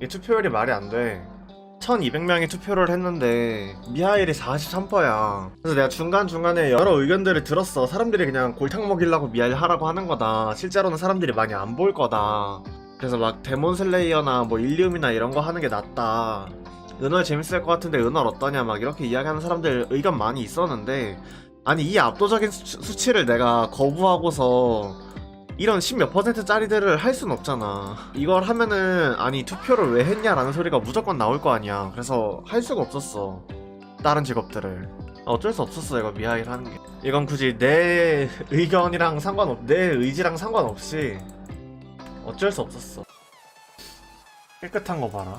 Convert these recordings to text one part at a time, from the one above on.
이 투표율이 말이 안 돼. 1200명이 투표를 했는데 미하일이 43%야. 그래서 내가 중간중간에 여러 의견들을 들었어. 사람들이 그냥 골탕 먹이려고 미하일 하라고 하는 거다. 실제로는 사람들이 많이 안 볼 거다. 그래서 막 데몬 슬레이어나 뭐 일리움이나 이런 거 하는 게 낫다. 은월 재밌을 것 같은데 은월 어떠냐 막 이렇게 이야기하는 사람들 의견 많이 있었는데 아니 이 압도적인 수, 수치 를 내가 거부하고서 이런 10몇 퍼센트 짜리들을 할 순 없잖아. 이걸 하면은 아니 투표를 왜 했냐라는 소리가 무조건 나올 거 아니야. 그래서 할 수가 없었어. 다른 직업들을. 어쩔 수 없었어 이거 미하일 하는 게. 이건 굳이 내 의견이랑 상관없, 내 의지랑 상관없이 어쩔 수 없었어. 깨끗한 거 봐라.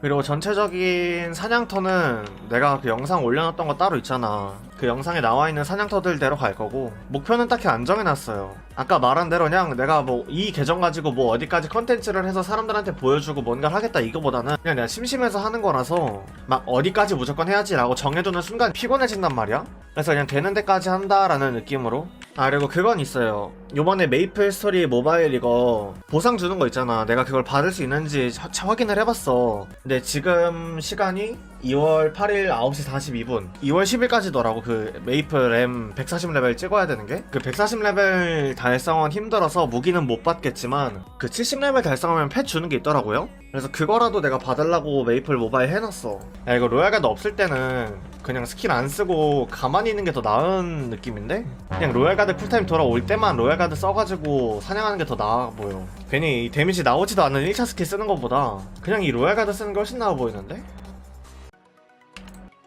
그리고 전체적인 사냥터는 내가 그 영상 올려놨던 거 따로 있잖아. 그 영상에 나와 있는 사냥터들대로 갈 거고 목표는 딱히 안 정해놨어요. 아까 말한 대로 그냥 내가 뭐 이 계정 가지고 뭐 어디까지 컨텐츠를 해서 사람들한테 보여주고 뭔가를 하겠다 이거보다는 그냥 내가 심심해서 하는 거라서 막 어디까지 무조건 해야지라고 정해두는 순간 피곤해진단 말이야. 그래서 그냥 되는 데까지 한다라는 느낌으로. 아 그리고 그건 있어요. 요번에 메이플 스토리 모바일 이거 보상 주는 거 있잖아. 내가 그걸 받을 수 있는지 차- 차 확인을 해봤어. 근데 지금 시간이 2월 8일 9시 42분. 2월 10일까지더라고 그 메이플 M 140레벨 찍어야 되는 게. 그 140레벨 달성은 힘들어서 무기는 못 받겠지만 그 70레벨 달성하면 펫 주는 게 있더라고요. 그래서 그거라도 내가 받으려고 메이플 모바일 해놨어. 야 이거 로얄가드 없을 때는 그냥 스킬 안 쓰고 가만히 있는 게 더 나은 느낌인데? 그냥 로얄가드 쿨타임 돌아올 때만 로얄가드 써가지고 사냥하는 게 더 나아 보여. 괜히 이 데미지 나오지도 않는 1차 스킬 쓰는 것보다 그냥 이 로얄가드 쓰는 게 훨씬 나아 보이는데?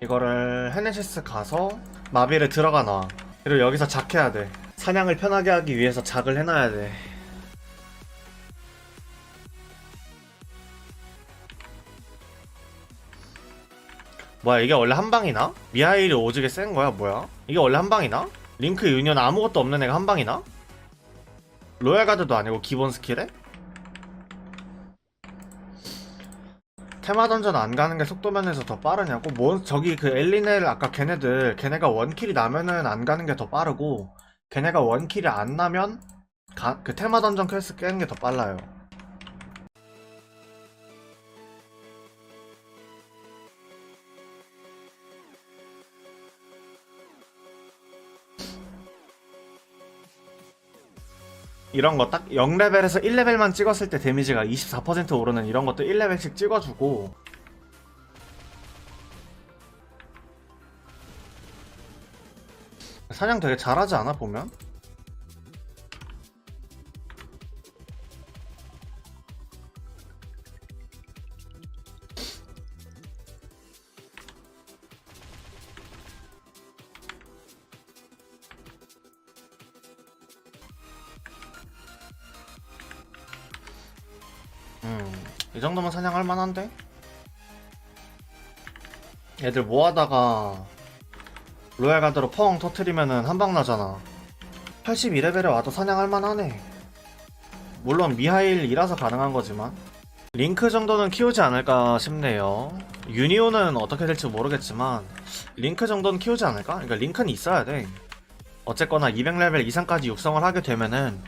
이거를 헤네시스 가서 마비를 들어가 놔. 그리고 여기서 작해야 돼. 사냥을 편하게 하기 위해서 작을 해놔야 돼. 뭐야 이게 원래 한 방이나? 미하일이 오지게 센 거야 뭐야? 이게 원래 한 방이나? 링크 유니언 아무것도 없는 애가 한 방이나? 로얄 가드도 아니고 기본 스킬에? 테마 던전 안 가는 게 속도면에서 더 빠르냐고? 뭐 저기 그 엘리넬 아까 걔네들 걔네가 원킬이 나면은 안 가는 게 더 빠르고 걔네가 원킬이 안 나면 가, 그 테마 던전 퀘스트 깨는 게 더 빨라요. 이런 거 딱 0레벨에서 1레벨만 찍었을 때 데미지가 24% 오르는 이런 것도 1레벨씩 찍어주고 사냥 되게 잘하지 않아 보면? 이 정도면 사냥할 만한데? 애들 뭐 하다가 로얄 가드로 펑 터트리면은 한방 나잖아. 82레벨에 와도 사냥할 만하네. 물론 미하일이라서 가능한 거지만 링크 정도는 키우지 않을까 싶네요. 유니온은 어떻게 될지 모르겠지만 링크 정도는 키우지 않을까? 그러니까 링크는 있어야 돼. 어쨌거나 200레벨 이상까지 육성을 하게 되면은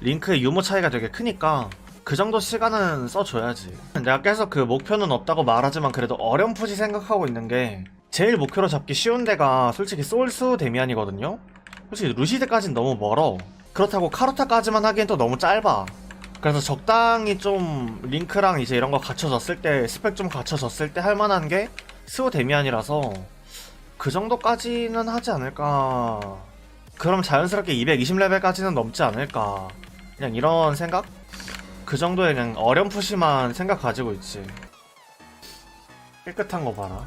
링크의 유무 차이가 되게 크니까 그 정도 시간은 써줘야지. 내가 계속 그 목표는 없다고 말하지만 그래도 어렴풋이 생각하고 있는 게 제일 목표로 잡기 쉬운 데가 솔직히 소울스 데미안이거든요? 솔직히 루시드까진 너무 멀어. 그렇다고 카루타까지만 하기엔 또 너무 짧아. 그래서 적당히 좀 링크랑 이제 이런 거 갖춰졌을 때 스펙 좀 갖춰졌을 때 할 만한 게 스우 데미안이라서 그 정도까지는 하지 않을까. 그럼 자연스럽게 220레벨까지는 넘지 않을까. 그냥 이런 생각? 그 정도의 그냥 어렴풋이만 생각 가지고 있지. 깨끗한 거 봐라.